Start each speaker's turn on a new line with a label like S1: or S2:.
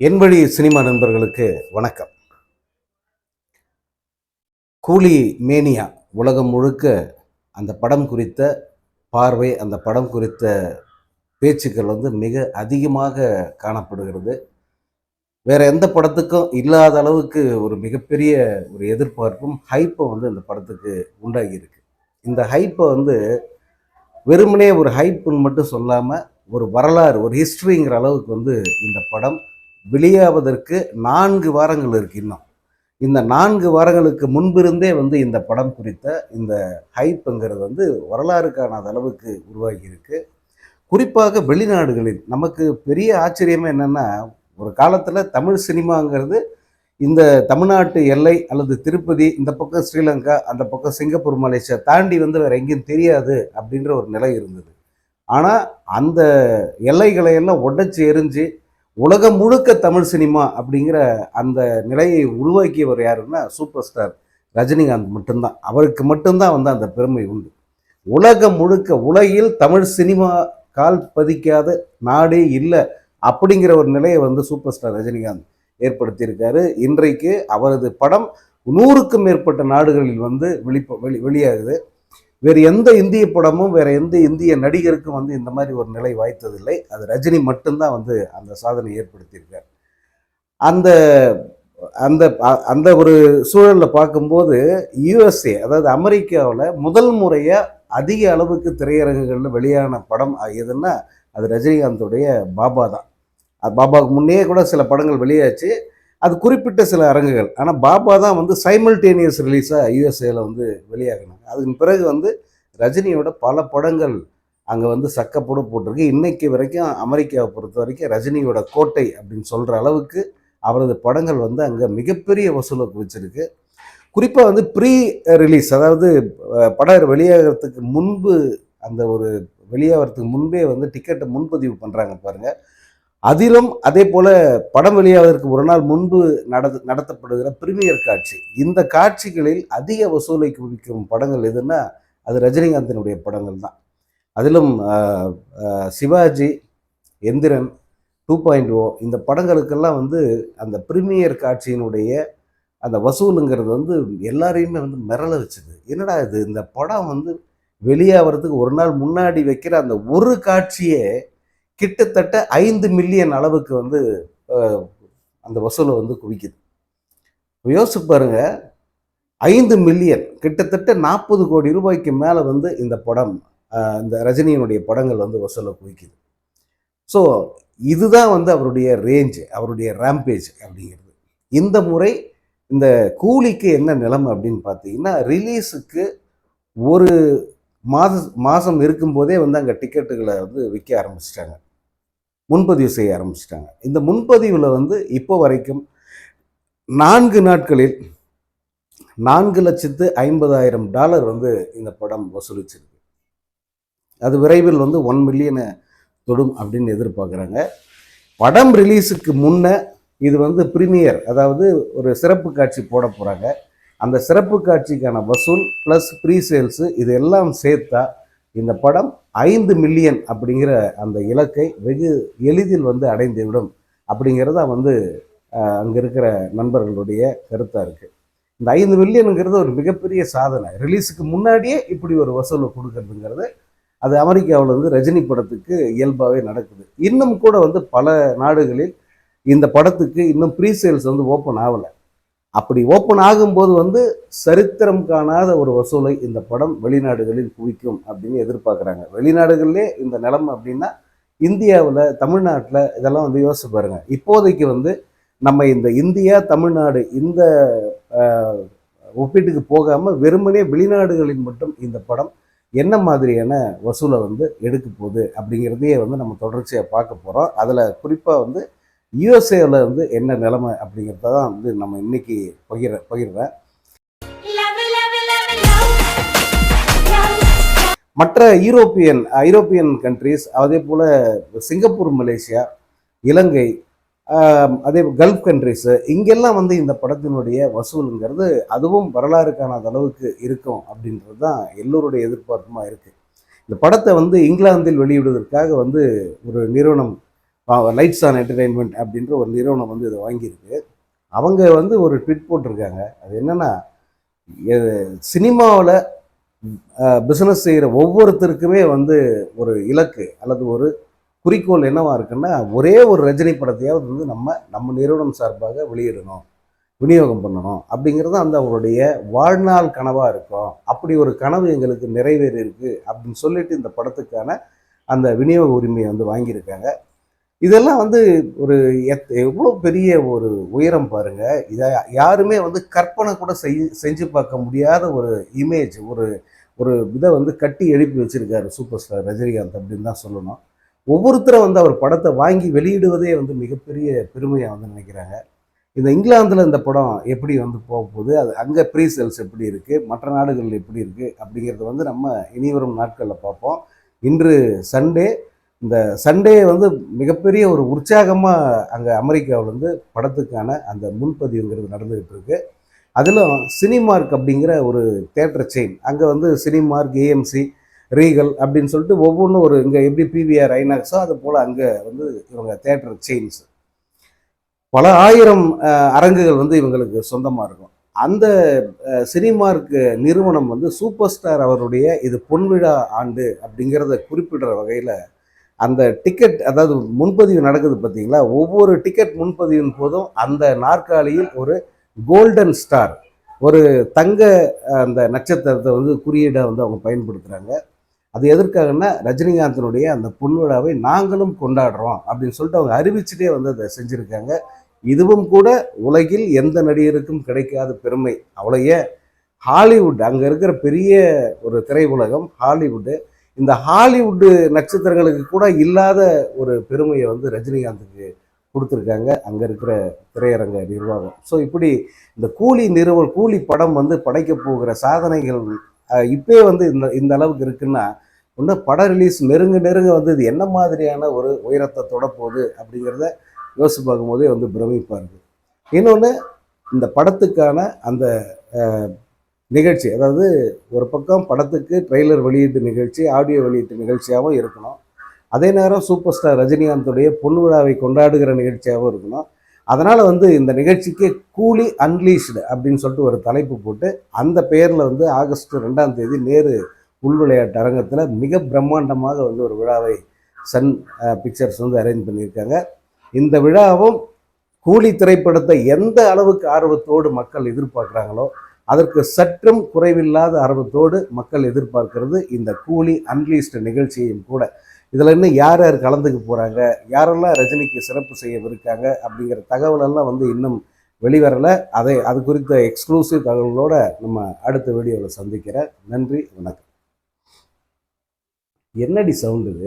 S1: என் வழி சினிமா நண்பர்களுக்கு வணக்கம். கூலி மேனியா உலகம் முழுக்க அந்த படம் குறித்த பார்வை அந்த படம் குறித்த பேச்சுக்கள் வந்து மிக அதிகமாக காணப்படுகிறது. வேற எந்த படத்துக்கும் இல்லாத அளவுக்கு ஒரு மிகப்பெரிய ஒரு எதிர்பார்ப்பும் ஹைப்பும் வந்து இந்த படத்துக்கு உண்டாகியிருக்கு இந்த ஹைப்பை வந்து வெறுமனே ஒரு ஹைப்புன்னு மட்டும் சொல்லாமல் ஒரு வரலாறு ஒரு ஹிஸ்ட்ரிங்கிற அளவுக்கு வந்து இந்த படம் வெளியாவதற்கு நான்கு வாரங்கள் இருக்கு இன்னும். இந்த நான்கு வாரங்களுக்கு முன்பிருந்தே வந்து இந்த படம் குறித்த இந்த ஹைப்புங்கிறது வந்து வரலாறு காணாத அளவுக்கு உருவாகி இருக்கு. குறிப்பாக வெளிநாடுகளில் நமக்கு பெரிய ஆச்சரியமே என்னென்னா ஒரு காலத்தில் தமிழ் சினிமாங்கிறது இந்த தமிழ்நாட்டு எல்லை அல்லது திருப்பதி இந்த பக்கம் ஸ்ரீலங்கா அந்த பக்கம் சிங்கப்பூர் மலேசியா தாண்டி வந்து வேறு எங்கேயும் தெரியாது அப்படின்ற ஒரு நிலை இருந்தது. ஆனால் அந்த எல்லைகளை எல்லாம் உடைச்சு எரிஞ்சு உலகம் முழுக்க தமிழ் சினிமா அப்படிங்கிற அந்த நிலையை உருவாக்கியவர் யாருன்னா சூப்பர் ஸ்டார் ரஜினிகாந்த் மட்டும்தான். அவருக்கு மட்டும்தான் வந்து அந்த பெருமை உண்டு. உலகம் முழுக்க உலகில் தமிழ் சினிமா கால் பதிக்காத நாடே இல்லை அப்படிங்கிற ஒரு நிலையை வந்து சூப்பர் ஸ்டார் ரஜினிகாந்த் ஏற்படுத்தியிருக்காரு. இன்றைக்கு அவரது படம் நூறுக்கும் மேற்பட்ட நாடுகளில் வந்து வெளிப்ப வெளி வெளியாகுது. வேறு எந்த இந்திய படமும் வேறு எந்த இந்திய நடிகருக்கும் வந்து இந்த மாதிரி ஒரு நிலை வாய்த்ததில்லை. அது ரஜினி மட்டும்தான் வந்து அந்த சாதனை ஏற்படுத்தியிருக்கார். அந்த அந்த அந்த ஒரு சூழலில் பார்க்கும்போது யுஎஸ்ஏ அதாவது அமெரிக்காவில் முதல் முறையாக அதிக அளவுக்கு திரையரங்குகளில் வெளியான படம் எதுன்னா அது ரஜினிகாந்தோடைய பாபா தான். அது பாபாவுக்கு முன்னே கூட சில படங்கள் வெளியாச்சு. அது குறிப்பிட்ட சில அரங்குகள். ஆனால் பாபா தான் வந்து சைமல்டேனியஸ் ரிலீஸாக யூஎஸ்ஏல வந்து வெளியாகினாங்க. அதுக்கு பிறகு வந்து ரஜினியோட பல படங்கள் அங்கே வந்து சக்கப்போடு போட்டிருக்கு. இன்னைக்கு வரைக்கும் அமெரிக்காவை பொறுத்த வரைக்கும் ரஜினியோட கோட்டை அப்படின்னு சொல்கிற அளவுக்கு அவரது படங்கள் வந்து அங்கே மிகப்பெரிய வசூலை குவிச்சிருக்கு. குறிப்பாக வந்து ப்ரீ ரிலீஸ் அதாவது படம் வெளியாகிறதுக்கு முன்பு அந்த ஒரு வெளியாகிறதுக்கு முன்பே வந்து டிக்கெட்டை முன்பதிவு பண்ணுறாங்க பாருங்கள் அதிலும் அதே போல படம் வெளியாவதற்கு ஒரு நாள் முன்பு நடத்த நடத்தப்படுகிற பிரிமியர் காட்சி. இந்த காட்சிகளில் அதிக வசூலை குவிக்கும் படங்கள் எதுன்னா அது ரஜினிகாந்தினுடைய படங்கள் தான். அதிலும் Sivaji Enthiran two point O இந்த படங்களுக்கெல்லாம் வந்து அந்த பிரிமியர் காட்சியினுடைய அந்த வசூலுங்கிறது வந்து எல்லாரையுமே வந்து மிரள வச்சுது. என்னடா இது? இந்த படம் வந்து வெளியாகிறதுக்கு ஒரு நாள் முன்னாடி வைக்கிற அந்த ஒரு காட்சியே கிட்டத்தட்ட ஐந்து மில்லியன் அளவுக்கு வந்து அந்த வசூலை வந்து குவிக்குது. யோசிச்சு பாருங்க ஐந்து மில்லியன் கிட்டத்தட்ட நாற்பது கோடி ரூபாய்க்கு மேலே வந்து இந்த படம் இந்த ரஜினியினுடைய படங்கள் வந்து வசூலை குவிக்குது. ஸோ இதுதான் வந்து அவருடைய ரேஞ்சு அவருடைய ரேம்பேஜ் அப்படிங்கிறது. இந்த முறை இந்த கூலிக்கு என்ன நிலைமை அப்படின்னு பார்த்தீங்கன்னா ரிலீஸுக்கு ஒரு மாத மாதம் இருக்கும்போதே வந்து அங்கே டிக்கெட்டுகளை வந்து விற்க ஆரம்பிச்சிட்டாங்க. முன்பதிவு செய்ய ஆரம்பிச்சிட்டாங்க. இந்த முன்பதிவில் வந்து இப்போ வரைக்கும் நான்கு நாட்களில் நான்கு லட்சத்து ஐம்பதாயிரம் டாலர் வந்து இந்த படம் வசூலிச்சிருக்கு. அது விரைவில் வந்து ஒன் மில்லியனை தொடும் அப்படின்னு எதிர்பார்க்குறாங்க. படம் ரிலீஸுக்கு முன்னே இது வந்து ப்ரீமியர் அதாவது ஒரு சிறப்பு காட்சி போட போகிறாங்க அந்த சிறப்பு காட்சிக்கான வசூல் ப்ளஸ் ப்ரீ சேல்ஸு இது எல்லாம் சேர்த்தா இந்த படம் ஐந்து மில்லியன் அப்படிங்கிற அந்த இலக்கை வெகு எளிதில் வந்து அடைந்து விடும் வந்து அங்கே இருக்கிற நண்பர்களுடைய கருத்தாக இருக்குது இந்த ஐந்து மில்லியனுங்கிறது ஒரு மிகப்பெரிய சாதனை. ரிலீஸுக்கு முன்னாடியே இப்படி ஒரு வசூலை கொடுக்கறதுங்கிறது அது அமெரிக்காவில் வந்து ரஜினி படத்துக்கு இயல்பாகவே நடக்குது. இன்னும் கூட வந்து பல நாடுகளில் இந்த படத்துக்கு இன்னும் ப்ரீ சேல்ஸ் வந்து ஓப்பன் ஆகலை. அப்படி ஓப்பன் ஆகும்போது வந்து சரித்திரம் காணாத ஒரு வசூலை இந்த படம் வெளிநாடுகளில் குவிக்கும் அப்படின்னு எதிர்பார்க்குறாங்க. வெளிநாடுகளிலே இந்த நிலைமை அப்படின்னா இந்தியாவில் தமிழ்நாட்டில் இதெல்லாம் வந்து யோசிச்சு பாருங்க. இப்போதைக்கு வந்து நம்ம இந்த இந்தியா தமிழ்நாடு இந்த ஒப்பீட்டுக்கு போகாமல் வெறுமனே வெளிநாடுகளில் மட்டும் இந்த படம் என்ன மாதிரியான வசூலை வந்து எடுக்க போகுது அப்படிங்கிறதையே வந்து நம்ம தொடர்ச்சியாக பார்க்க போகிறோம் அதில் குறிப்பாக வந்து யூஎஸ்ஏவில் வந்து என்ன நிலைமை அப்படிங்கிறத தான் வந்து நம்ம இன்னைக்கு பகிர பகிர்றேன். மற்ற யூரோப்பியன் ஐரோப்பியன் கண்ட்ரீஸ் அதே போல் சிங்கப்பூர் மலேசியா இலங்கை அதே கல்ஃப் கண்ட்ரிஸு இங்கெல்லாம் வந்து இந்த படத்தினுடைய வசூலுங்கிறது அதுவும் வரலாறு காணாத அளவுக்கு இருக்கும் அப்படின்றது தான் எல்லோருடைய எதிர்பார்ப்புமா இருக்குது இந்த படத்தை வந்து இங்கிலாந்தில் வெளியிடுவதற்காக வந்து ஒரு நிறுவனம் லைட்ஸ் ஆன் என்டர்டெயின்மெண்ட் அப்படின்ற ஒரு நிறுவனம் வந்து இதை வாங்கியிருக்கு. அவங்க வந்து ஒரு ட்விட் போட்டிருக்காங்க. அது என்னென்னா சினிமாவில் பிஸ்னஸ் செய்கிற ஒவ்வொருத்தருக்குமே வந்து ஒரு இலக்கு அல்லது ஒரு குறிக்கோள் என்னவா இருக்குன்னா ஒரே ஒரு ரஜினி படத்தையாவது வந்து நம்ம நம்ம நிறுவனம் சார்பாக வெளியிடணும் விநியோகம் பண்ணணும் அப்படிங்கிறது அந்த அவருடைய வாழ்நாள் கனவாக இருக்கும். அப்படி ஒரு கனவு எங்களுக்கு நிறைவேறி இருக்குது அப்படின்னு சொல்லிட்டு இந்த படத்துக்கான அந்த விநியோக உரிமையை வந்து வாங்கியிருக்காங்க. இதெல்லாம் வந்து ஒரு எத் எவ்வளோ பெரிய ஒரு உயரம் பாருங்கள் இதை யாருமே வந்து கற்பனை கூட செய் செஞ்சு பார்க்க முடியாத ஒரு இமேஜ் ஒரு ஒரு இதை வந்து கட்டி எழுப்பி வச்சிருக்காரு சூப்பர் ஸ்டார் ரஜினிகாந்த் அப்படின்னு தான் சொல்லணும். ஒவ்வொருத்தரும் வந்து அவர் படத்தை வாங்கி வெளியிடுவதே வந்து மிகப்பெரிய பெருமையாக வந்து நினைக்கிறாங்க. இந்த இங்கிலாந்தில் இந்த படம் எப்படி வந்து போக போகுது அது அங்கே ப்ரீ சேல்ஸ் எப்படி இருக்குது மற்ற நாடுகளில் எப்படி இருக்குது அப்படிங்கிறத வந்து நம்ம இனிவரும் நாட்களில் பார்ப்போம். இன்று சண்டே இந்த சண்டே வந்து மிகப்பெரிய ஒரு உற்சாகமாக அங்கே அமெரிக்காவில் வந்து படத்துக்கான அந்த முன்பதிவுங்கிறது நடந்துகிட்டு இருக்கு அதிலும் சினிமார்க் அப்படிங்கிற ஒரு தேட்டர் செயின் அங்கே வந்து சினிமார்க் ஏஎம்சி ரீகல் அப்படின்னு சொல்லிட்டு ஒவ்வொன்றும் ஒரு இங்கே எப்படி பிவிஆர் ஐநாக்ஸோ அது போல் அங்கே வந்து இவங்க தேட்டர் செயின்ஸ் பல ஆயிரம் அரங்குகள் வந்து இவங்களுக்கு சொந்தமாக இருக்கும். அந்த சினிமார்க் நிறுவனம் வந்து சூப்பர் ஸ்டார் அவருடைய இது பொன்விழா ஆண்டு அப்படிங்கிறத குறிப்பிடுற வகையில் அந்த டிக்கெட் அதாவது முன்பதிவு நடக்குது பார்த்தீங்களா? ஒவ்வொரு டிக்கெட் முன்பதிவின் போதும் அந்த நாற்காலியில் ஒரு கோல்டன் ஸ்டார் ஒரு தங்க அந்த நட்சத்திரத்தை வந்து குறியீடாக வந்து அவங்க பயன்படுத்துகிறாங்க அது எதற்காகன்னா ரஜினிகாந்தினுடைய அந்த பொன்விழாவை நாங்களும் கொண்டாடுறோம் அப்படின்னு சொல்லிட்டு அவங்க அறிவிச்சுட்டே வந்து அதை செஞ்சுருக்காங்க. இதுவும் கூட உலகில் எந்த நடிகருக்கும் கிடைக்காத பெருமை. அவ்வளோ ஏன் ஹாலிவுட் அங்கே இருக்கிற பெரிய ஒரு திரையுலகம் ஹாலிவுட்டு இந்த ஹாலிவுட்டு நட்சத்திரங்களுக்கு கூட இல்லாத ஒரு பெருமையை வந்து ரஜினிகாந்துக்கு கொடுத்துருக்காங்க. அங்கே இருக்கிற திரையரங்க நிர்வாகம். ஸோ இப்படி இந்த கூலி நிறுவ கூலி படம் வந்து படைக்க போகிற சாதனைகள் அஹ், வந்து இந்த இந்த அளவுக்கு இருக்குன்னா இன்னும் படம் ரிலீஸ் நெருங்க நெருங்க வந்து இது என்ன மாதிரியான ஒரு உயரத்தை தொடப்போகுது அப்படிங்கிறத யோசிச்சு பார்க்கும்போதே வந்து பிரமிப்பாக இருக்குது இன்னொன்று இந்த படத்துக்கான அந்த நிகழ்ச்சி. அதாவது ஒரு பக்கம் படத்துக்கு ட்ரெய்லர் வெளியீட்டு நிகழ்ச்சி ஆடியோ வெளியீட்டு நிகழ்ச்சியாகவும் இருக்கணும். அதே நேரம் சூப்பர் ஸ்டார் ரஜினிகாந்துடைய பொன் விழாவை கொண்டாடுகிற நிகழ்ச்சியாகவும் இருக்கணும். அதனால் வந்து இந்த நிகழ்ச்சிக்கு கூலி அன்லீஷ்டு அப்படின்னு சொல்லிட்டு ஒரு தலைப்பு போட்டு அந்த பெயரில் வந்து ஆகஸ்ட் ரெண்டாம் தேதி நேரு உள் விளையாட்டு அரங்கத்தில் மிக பிரம்மாண்டமாக வந்து ஒரு விழாவை சன் பிக்சர்ஸ் வந்து அரேஞ்ச் பண்ணியிருக்காங்க. இந்த விழாவும் கூலி திரைப்படத்தை எந்த அளவுக்கு ஆர்வத்தோடு மக்கள் எதிர்பார்க்குறாங்களோ அதற்கு சற்றும் குறைவில்லாத ஆர்வத்தோடு மக்கள் எதிர்பார்க்கிறது இந்த கூலி அன்லீஸ்ட் நிகழ்ச்சியையும் கூட. இதில் இன்னும் யார் யார் கலந்துக்க போகிறாங்க யாரெல்லாம் ரஜினிக்கு சிறப்பு செய்யவிருக்காங்க அப்படிங்கிற தகவலெல்லாம் வந்து இன்னும் வெளிவரலை. அதை அது குறித்த எக்ஸ்க்ளூசிவ் தகவலோடு நம்ம அடுத்த வீடியோவில் சந்திக்கிறேன். நன்றி வணக்கம். என்னடி சவுண்டு இது?